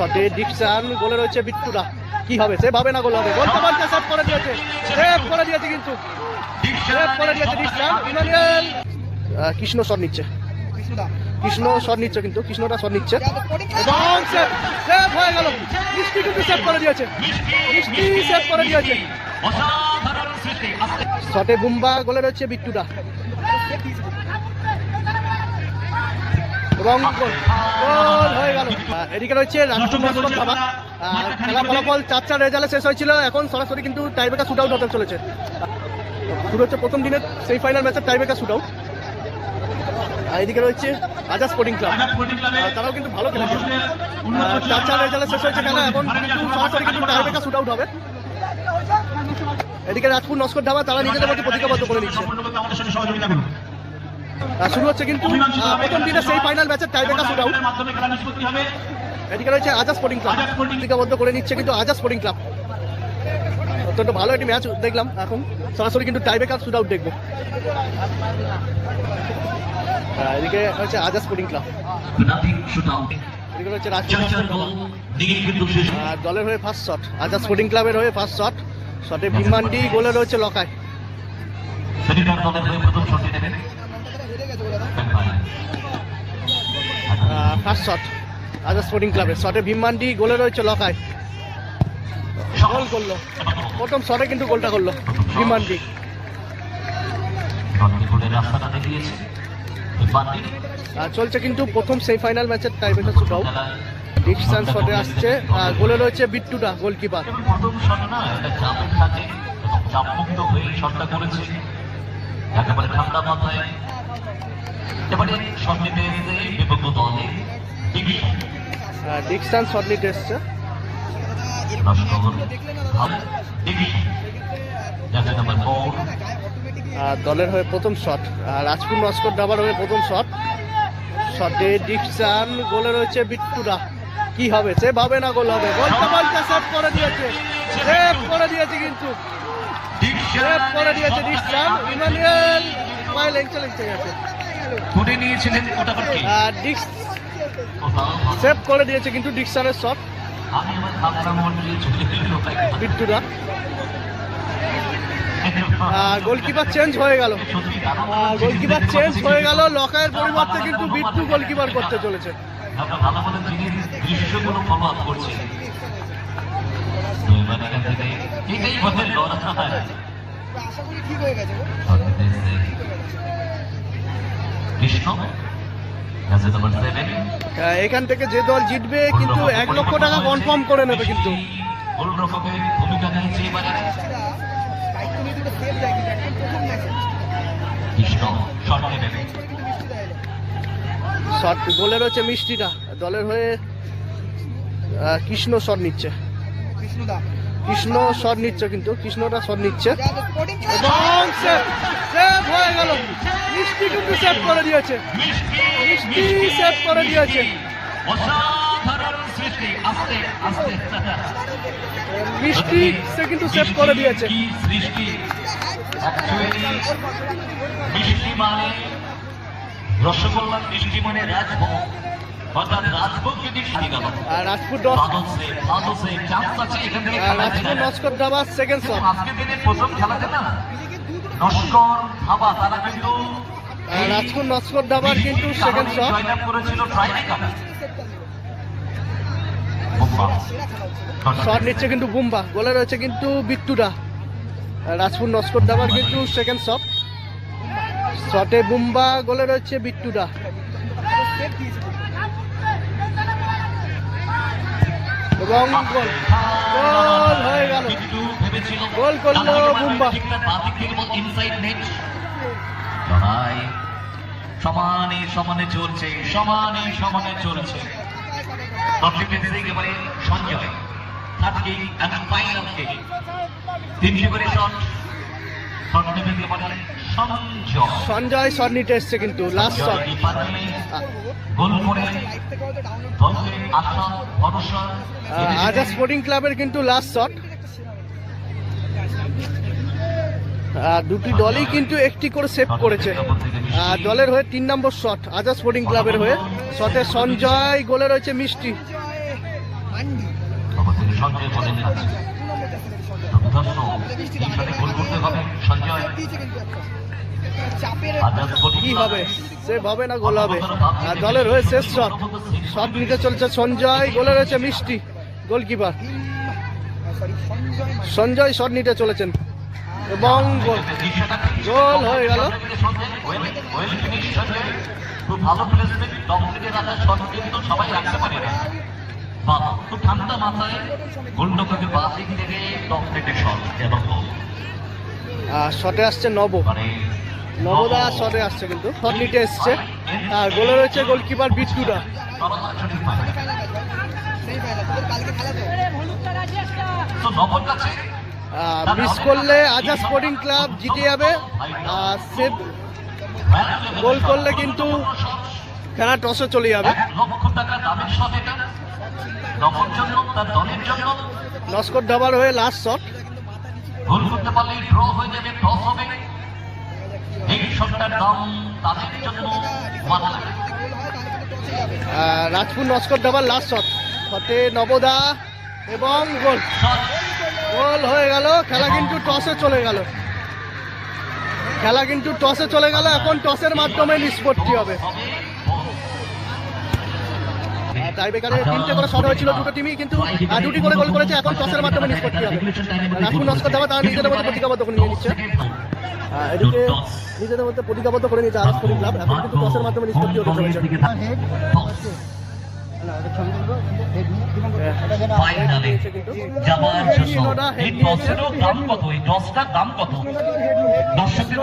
শটে ডিকশন গোলে রয়েছে বিট্টুরা। কি হবে? সে ভাবে না গোল হবে। গোল সেভ করে দিয়েছে। সেভ করে দিয়েছে কিন্তু। সেভ করে দিয়েছে ডিকশন। ইমানুয়েল কৃষ্ণ শট নিচ্ছে। কৃষ্ণ শট নিচ্ছে কিন্তু। কৃষ্ণটা শট নিচ্ছে। এবং সেভ সেভ হয়ে গেল। মিষ্টি কিন্তু সেভ করে দিয়েছে। মিষ্টি সেভ করে দিয়েছে। শটে বুম্বা গোলে রয়েছে বিট্টুরা। এবং গোল হয়ে গেল। এদিকে রয়েছে রাষ্ট্রমন্ত্র খাবার খেলা ফলাফল চার চার রেজাল্টে শেষ হয়েছিল। এখন সরাসরি কিন্তু টাইব্রেকার শুট আউট হতে চলেছে। শুরু হচ্ছে প্রথম দিনের সেই ফাইনাল ম্যাচের টাইব্রেকার শুট আউট। এদিকে রয়েছে আজা স্পোর্টিং ক্লাব তারাও কিন্তু ভালো খেলেছে। চার চার রেজাল্টে শেষ হয়েছে খেলা। এখন কিন্তু সরাসরি কিন্তু টাইব্রেকার শুট আউট হবে। এদিকে রাজপুর নস্কর ধাবা তারা নিজেদের মধ্যে প্রতিজ্ঞাবদ্ধ করে নিচ্ছে। শুরু হচ্ছে কিন্তু প্রথম দিনে সেই ফাইনাল ম্যাচের টাইব্রেকার শুট আউট এদিকে রয়েছে আজা স্পোর্টিং ক্লাব প্রতিজ্ঞাবদ্ধ করে নিচ্ছে কিন্তু আজা স্পোর্টিং ক্লাব অত্যন্ত ভালো একটি ম্যাচ দেখলাম এখন। সরাসরি কিন্তু টাইব্রেকার শুট আউট দেখব এদিকে হচ্ছে আজা স্পোর্টিং ক্লাব এদিকে রয়েছে। আর দলের হয়ে ফার্স্ট শট আজা স্পোর্টিং ক্লাবের হয়ে ফার্স্ট শট শটে ভীমান্ডি গোলে রয়েছে লকায়। ফার্স্ট শট আজা স্পোর্টিং ক্লাবের শটে ভীমমান্ডি গোলে রয়েছে লকায়। গোল করল। প্রথম শটে কিন্তু গোলটা করল ভীমমান্ডি। চলছে কিন্তু প্রথম সেমিফাইনাল ম্যাচের টাইব্রেকার শুট আউট ডিকশন শটে আসছে গোলে রয়েছে বিট্টুটা গোলকিপার প্রথম শট না এটা চাপের থাকে চাপমুক্ত হয়ে শটটা করেছে। একেবারে ঠান্ডা মাথায়। এবারে দলে ডিভিশন এসছে। নাম্বার ফোর আর দলের হয়ে প্রথম শট আর রাজপুর নস্কর ডাবার হয়ে প্রথম শট শটে ডিকশন গোলে রয়েছে বিট্টুরা। কি হবে? সে ভাবে না গোল হবে। গোল কামালটা সেভ করে দিয়েছে। সেভ করে দিয়েছে কিন্তু। সেভ করে দিয়েছে ডিকশন ইমানুয়েল পায়ে লেংচে লেংচে গেছে। তুলে নিয়েছিলেন ওটা আবার কি ডিক্স সেভ করে দিয়েছে কিন্তু ডিকশনের শট বিট্টুরা। গোলকিপার চেঞ্জ হয়ে গেল। গোলকিপার চেঞ্জ হয়ে গেল। লকায়ের পরিবর্তে কিন্তু বিট্টু গোলকিপার করতে চলেছে। এটাই ঠিক হয়ে গেছে। কৃষ্ণ। আহ, এখান থেকে যে দল জিতবে কিন্তু এক লক্ষ টাকা কনফার্ম করে নেবে কিন্তু। ভূমিকা নিয়েছে এবারে কৃষ্ণ শট। শট গোলে রয়েছে মিষ্টিটা। দলের হয়ে কৃষ্ণ শট নিচ্ছে। কৃষ্ণদা। কৃষ্ণ শট নিচ্ছে কিন্তু কৃষ্ণটা শট নিচ্ছে যা তো স্পোর্টিং এবং সেভ সেভ হয়ে গেল মিষ্টি কিন্তু সেভ করে দিয়েছে। মিষ্টি সেভ করে দিয়েছে অসাধারণ সৃষ্টি আস্তে আস্তে মিষ্টি সে কিন্তু সেভ করে দিয়েছে কি মিষ্টি মানে রসগোল্লার রাজপুর নস্কর সেকেন্ড শট আজকের দিনে প্রথম খেলাতে না নস্কর ধাবা তারা কিন্তু রাজপুর নস্কর দাবার কিন্তু সেকেন্ড শট জয়লাভ করেছিল ট্রাইবেকার শট নিচ্ছে কিন্তু বুম্বা। গোলে রয়েছে কিন্তু বিট্টুরা। আর রাজপুর নস্কর দাবার কিন্তু সেকেন্ড শট শটে বুম্বা গোলে রয়েছে বিট্টুরা। সমানে সমানে চলছে সমানে সমানে চলছে। সঞ্জয়। আজকে এখন ফাইনাল কে। তিনশো করে শট সঞ্জয় শট নিতে এসছে কিন্তু লাস্ট শট আজা স্পোর্টিং ক্লাবের কিন্তু লাস্ট শট দুটি দলই কিন্তু একটি করে সেভ করেছে। আর দলের হয়ে তিন নম্বর শট আজা স্পোর্টিং ক্লাবের হয়ে শটে সঞ্জয় গোলে রয়েছে মিষ্টি। করতে হবে না গোল হবে। আর দলের হয়ে শেষ শট। শট নিতে চলছে সঞ্জয় গোলে রয়েছে মিষ্টি গোলকিপার। সঞ্জয় শট নিতে চলেছেন। এবং গোল। গোল হয়ে গেল। খুব ভালো প্লেসমেন্ট টপ থেকে রাখা শট কিন্তু সবাই রাখতে পারে না বাবা ঠান্ডা মাথায় থেকে টপ থেকে শট এবং শটে আসছে নব। মানে নবদা শটে আসছে কিন্তু শট নিতে এসছে। আর গোলে রয়েছে গোলকিপার বিট্টুরা তো তো মিস করলে আজা স্পোর্টিং ক্লাব জিতে যাবে। আর সেভ গোল করলে কিন্তু খেলা টসে চলে যাবে। লক্ষ টাকা দামের এটা জন্য তার দলের জন্য। নস্কর ধাবার হয়ে লাস্ট শট গোল করতে পারলে ড্র হয়ে যাবে টস হবে। এই শটটার দাম তাদের জন্য রাজপুর নস্কর ধাবার লাস্ট শট শটে নবদা এবং গোল। গোল হয়ে গেল খেলা কিন্তু টসে চলে গেল। খেলা কিন্তু টসে চলে গেল এখন টসের মাধ্যমে নিষ্পত্তি হবে। টাইব্রেকারে তিনটে করে শট হয়েছিল দুটো টিমই কিন্তু দুটি করে গোল করেছে এখন টসের মাধ্যমে নিষ্পত্তি হবে রাজপুর নস্কর ধাবা তারা নিজেদের মধ্যে প্রতিজ্ঞাবদ্ধ করে নিয়ে নিচ্ছে এদিকে নিজেদের মধ্যে প্রতিজ্ঞাবদ্ধ করে নিয়েছে আরস ক্লাব এখন কিন্তু টসের মাধ্যমে নিষ্পত্তি হতে চলেছে ফাইনালে যাবার জন্য এই টসেরও দাম কত এই টসটার দাম কত দর্শকদের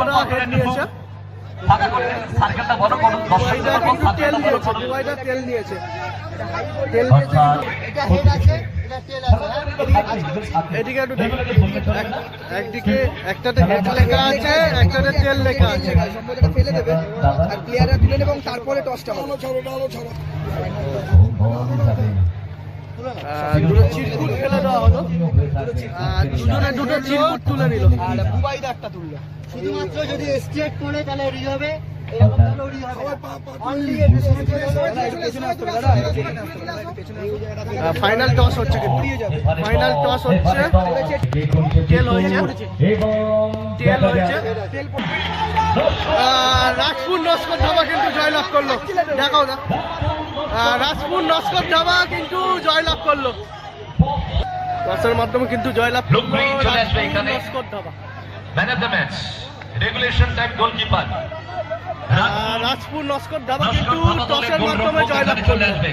সার্কেলটা বড় করুন দর্শকদের তেল সার্কেলটা বড় করুন। দুবাইটা তেল নিয়েছে তেল নিয়েছে এটা হেড আছে এটা টেল আছে এদিকে একটু একদিকে একটাতে হেড লেখা আছে একটাতে তেল লেখা আছে। সম্ভবত ফেলে দেবে। আর প্লেয়াররা তুলে নেবে এবং তারপরে টসটা হবে। দুটো চিরকুট ফেলে দেওয়া হলো। দুজনে দুটো চিরকুট তুলে নিল। আর বুবাইদা একটা তুললো। শুধুমাত্র যদি স্ট্রেট পড়ে তাহলে রি হবে এরকম তাহলে রি হবে অনলি ফাইনাল টস হচ্ছে ফাইনাল টস হচ্ছে। তেল হয়েছে। তেল হয়েছে। রাজপুর নস্কর ধাবা কিন্তু জয়লাভ করল। দেখাও না। রাজপুর নস্কর ধাবা কিন্তু জয়লাভ করল। টসের মাধ্যমে কিন্তু জয়লাভ চলে আসবে এখানে। Man of the match regulation time goalkeeper Rajpur Naskar dhaba কিন্তু টসের মাধ্যমে জয়লাভ চলে আসবে।